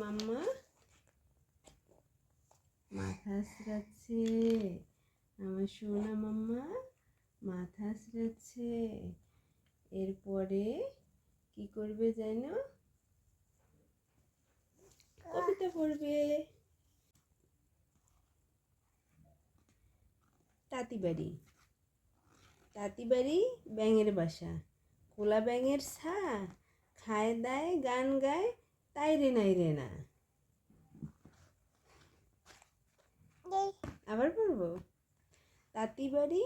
মাম্মা। মাথা আঁচড়াচ্ছে আমার সোনা মাম্মা, মাথা এরপরে কি করবে জানো? কবিতা পড়বে। ব্যাঙের বাসা। কোলা ব্যাঙের ছা খায় দায়, গান গায় তাই রে, নাই রে, না। আবার পড়ব? তাঁতিবাড়ি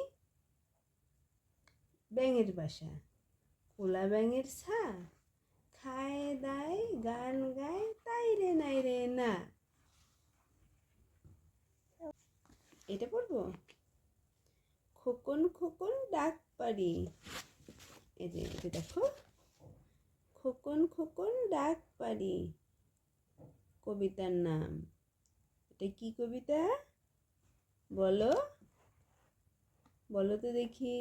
ব্যাঙের বাসা। কোলা ব্যাঙের ছা, খায় দায়, গান গায়, তাই রে, নাই রে, না। এটা পড়ব? খোকন খোকন ডাক পারি এই যে এটা দেখো। খোকন খোকন ডাক পারি কবিতার নাম। এটা কি কবিতা? বলো। বলো তো দেখি।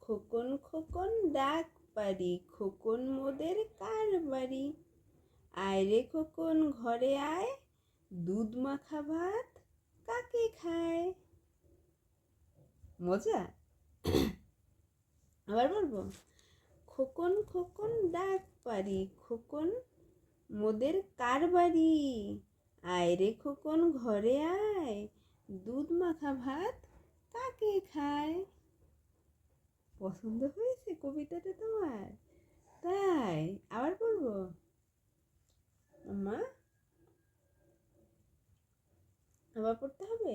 খোকন খোকন ডাক পারি খোকন মোদের কার বাড়ি? আয় রে খোকন, ঘরে আয়। দুধ মাখা ভাত কাকে খায়। মজা? আবার বলব, খোকন খোকন ডাক পারি, খোকন মোদের কার বাড়ি? আয় রে খোকন, ঘরে আয়, দুধ মাখা ভাত কাকে খায়? পছন্দ হয়েছে কবিতাটা তোমার তাই আবার বলব মা আবার পড়তে হবে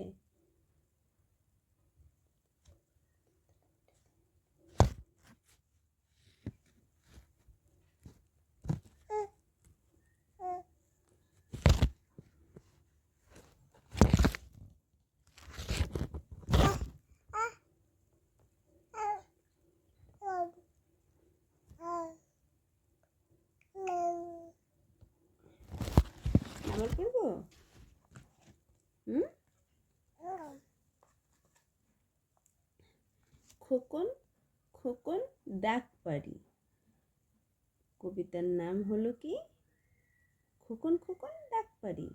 আবার পড়ব হুম? খোকন খোকন ডাক পারি কবিতার নাম হলো কি? খোকন খোকন ডাক পারি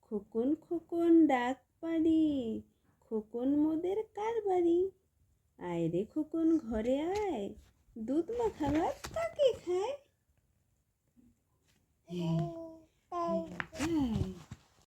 খোকন খোকন ডাক পারি খোকন মোদের কার বাড়ি আয় রে খোকন, ঘরে আয়। দুধ মাখা ভাত কাকে খায়?